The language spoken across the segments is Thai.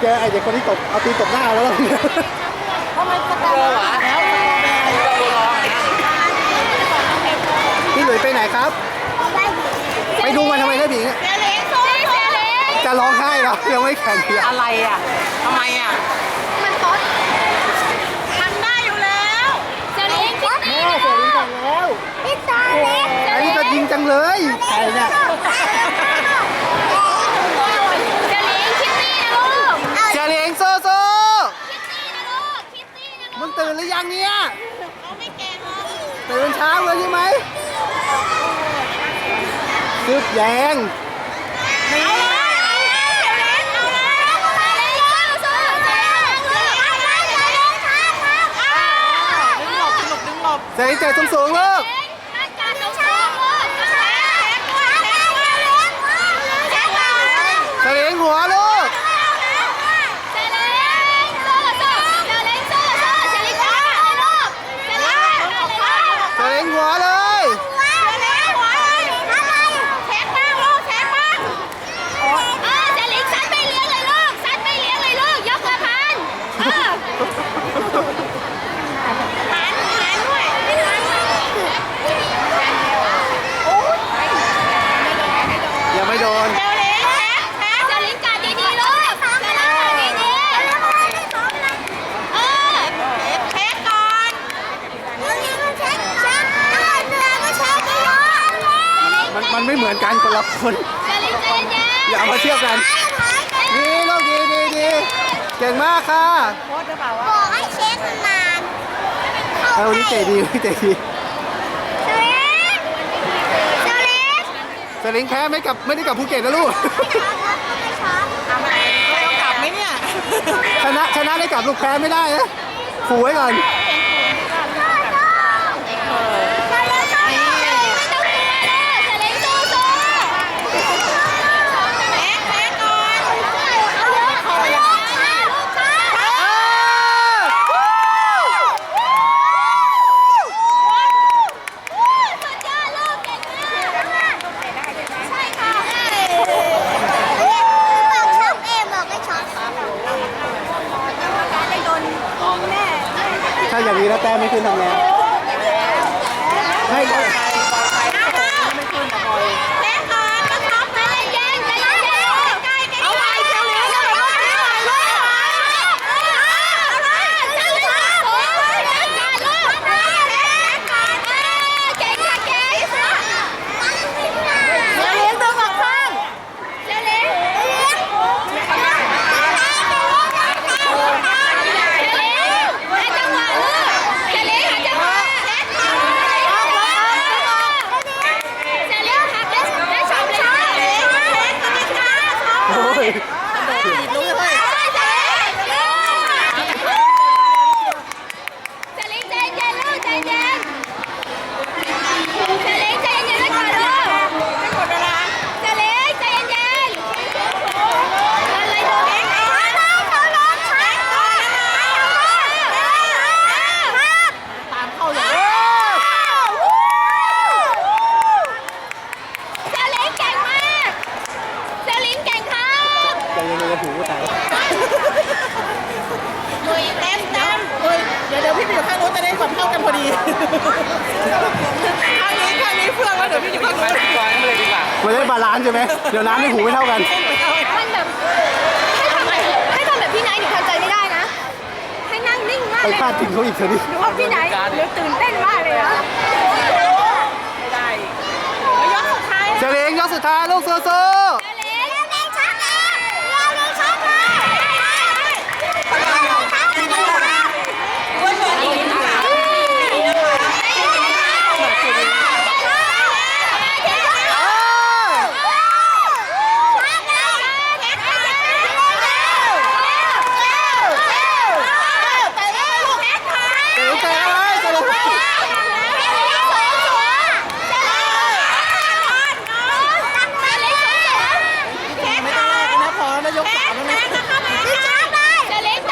เจอไอเด็กคนที่ตบเอาตีนตบหน้าแล้วล่ะทำไมสแตนด์แล้วสแตนด์พี่หลุยไปไหนครับ ไปดูมันทำไมได้ผีเนี่ยเจเล้งโซ่เจเล้งจะร้องไห้แล้วยังไม่แข่งเลยอะไรอะทำไมอะ มันต้นทำได้อยู่แล้วเจเล้งคิตตี้ แม่เสียงแต่งแล้ว พี่ตาเล็ก ไอ้นี่ก็ยิงจังเลยใครเนี่ย เจเล้งคิตตี้นะลูก เจเลียงโซโซ คิตตี้นะลูกคิตตี้นะลู มึ ก งตื่น หรือยังเนี่ยเขาไม่แก่หรอกตื่นเช้าเลยใช่ไหมซึบแยงเอาเลยเอาเลยเอาเลยเอาเลยสู้สู้เจเล้งเอาเลยเจเล้งครับครับอ้าว ดึงหลบดึงหลบดึงหลบ เสียงเตะสูงสูงๆลูก อาการสูงสูงลูกแข็งแข็งแข็งแข็งแข็ง เสียงหัวลูก เจเล้งสู้สู้เจเล้งสู้สู้เจเล้งสู้เลยลูกเจเล้งสู้เลยลูก เสียงหัวเลย เจเล้งหัวเลยทำไมแข็งมากลูกแข็งมากเออเจเล้งซัดไปเลี้ยงเลยลูกซัดไปเลี้ยงเลยลูกยกละพันเออหันหันด้วยหันโอ้ย ยังไม่โดน เจเล้งแข็งแข็งเจเล้งกัดดีๆลูกเจเล้งกัดดีๆเออแข็งก่อน มันมันไม่เหมือนกันคนละคนเจเล้งใจเย็นๆอย่าเอามาเทียบกันดีลูกดีดีดีเก่งมากค่ะโคตรหรือเปล่าวะบอกให้เช็คมันนานเออวันนี้เตะดีวันนี้เตะดีเจเล้งเจเล้งสลิงแพ้ไม่กลับไม่ได้กลับภูเก็ตนะลูกทำไมไม่ต้องกลับไหมเนี่ย ชนะชนะได้กลับลูกแพ้ไม่ได้นะขู่ไว้ก่อน นี้แล้วแต้มไม่ขึ้นทำไง Oh, อยู่ข้างนู้นจะได้ความเท่ากันพอดีข้างนี้ข้างนี้เพื่อนแล้วเดี๋ยวพี่อยู่ข้างนู้นก่อนเลยดีกว่ามันได้บาลานซ์ใช่ไหมเดี๋ยวน้ำในหูไม่เท่ากันมันแบบให้ทำแบบให้ทำแบบพี่ไนท์หนูทำใจไม่ได้นะ ให้นั่งนิ่งมากไปเลยพลาดถึงเขาอีกเถอะดิหนูว่าพี่ไนท์หนูตื่นเต้นมากเลยนะไม่ได้แล้วยกสุดท้ายเจเลงยกสุดท้ายลูกโซโซ เล็กเล็กชักเลยเล็กชักเลย เจเลงแพ้อะไรเจเลง เ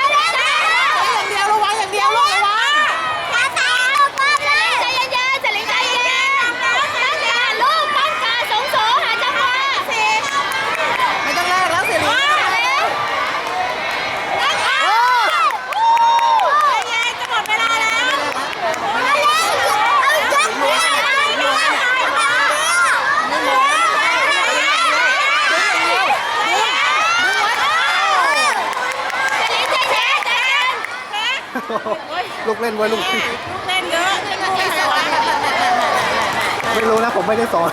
ลูกเล่นไว้ลูก ลูกเล่นเยอะลูกไม่สอนไม่รู้นะผมไม่ได้สอน